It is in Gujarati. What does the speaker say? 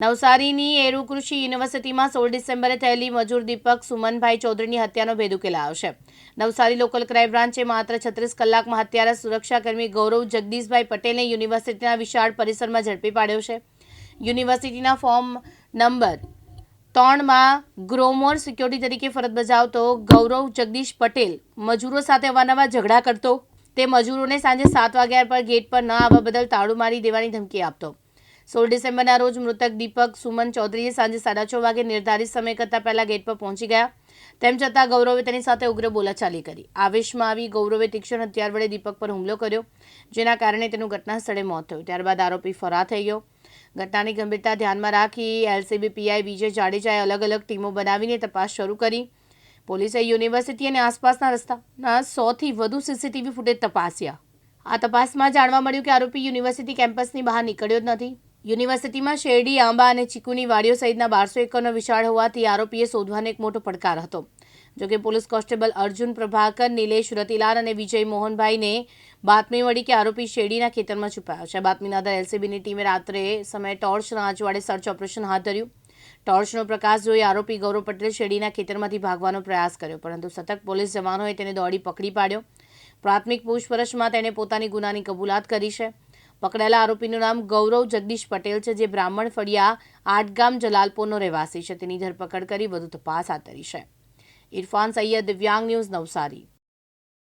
નવસારીની એરુ કૃષિ યુનિવર્સિટીમાં સોળ ડિસેમ્બરે થયેલી મજૂર દીપક સુમનભાઈ ચૌધરીની હત્યાનો ભેદ ઉકેલાયો છે. નવસારી લોકલ ક્રાઇમ બ્રાન્ચે માત્ર છત્રીસ કલાકમાં હત્યારા સુરક્ષાકર્મી ગૌરવ જગદીશભાઈ પટેલને યુનિવર્સિટીના વિશાળ પરિસરમાં ઝડપી પાડ્યો છે. યુનિવર્સિટીના ફોર્મ નંબર ત્રણમાં ગ્રોમોર સિક્યોરિટી તરીકે ફરજ બજાવતો ગૌરવ જગદીશ પટેલ મજૂરો સાથે અવારનવાર ઝઘડા કરતો, તે મજૂરોને સાંજે સાત વાગ્યા પર ગેટ પર ન આવવા બદલ તાળું મારી દેવાની ધમકી આપતો. સોળ ડિસેમ્બરના રોજ મૃતક દીપક સુમન ચૌધરીએ સાંજે સાડા છ વાગે નિર્ધારિત સમય કરતાં પહેલાં ગેટ પર પહોંચી ગયા. તેમ છતાં ગૌરવે તેની સાથે ઉગ્ર બોલાચાલી કરી. આવેશમાં આવી ગૌરવે તીક્ષ્ણ હથિયાર વડે દીપક પર હુમલો કર્યો, જેના કારણે તેનું ઘટના સ્થળે મોત થયું. ત્યારબાદ આરોપી ફરાર થઈ ગયો. ઘટનાની ગંભીરતા ધ્યાનમાં રાખી એલસીબી પીઆઈ વિજય જાડેજાએ અલગ અલગ ટીમો બનાવીને તપાસ શરૂ કરી. પોલીસે યુનિવર્સિટી અને આસપાસના રસ્તાના સોથી વધુ સીસીટીવી ફૂટેજ તપાસ્યા. આ તપાસમાં જાણવા મળ્યું કે આરોપી યુનિવર્સિટી કેમ્પસની બહાર નીકળ્યો જ નથી. યુનિવર્સિટીમાં શેરડી, આંબા અને ચીકુની વાડીઓ સહિતના બારસો એકરનો વિશાળ હોવાથી આરોપીએ શોધવાનો એક મોટો પડકાર હતો. જોકે પોલીસ કોન્સ્ટેબલ અર્જુન પ્રભાકર, નિલેશ રતિલાલ અને વિજય મોહનભાઈને બાતમી મળી કે આરોપી શેરડીના ખેતરમાં છુપાયો છે. બાતમીના આધારે એલસીબીની ટીમે રાત્રે સમયે ટોર્ચના અજવાળે સર્ચ ઓપરેશન હાથ ધર્યું. ટોર્ચનો પ્રકાશ જોઈ આરોપી ગૌરવ પટેલ શેરડીના ખેતરમાંથી ભાગવાનો પ્રયાસ કર્યો, પરંતુ સતત પોલીસ જવાનોએ તેને દોડી પકડી પાડ્યો. પ્રાથમિક પૂછપરછમાં તેણે પોતાની ગુનાની કબૂલાત કરી છે. પકડાયેલા આરોપીનું નામ ગૌરવ જગદીશ પટેલ છે, જે બ્રાહ્મણ ફળિયા આટગામ જલાલપોરનો રહેવાસી છે. તેની ધરપકડ કરી વધુ તપાસ હાથ ધરી છે. ઇરફાન સૈયદ દિવ્યાંગ ન્યૂઝ નવસારી.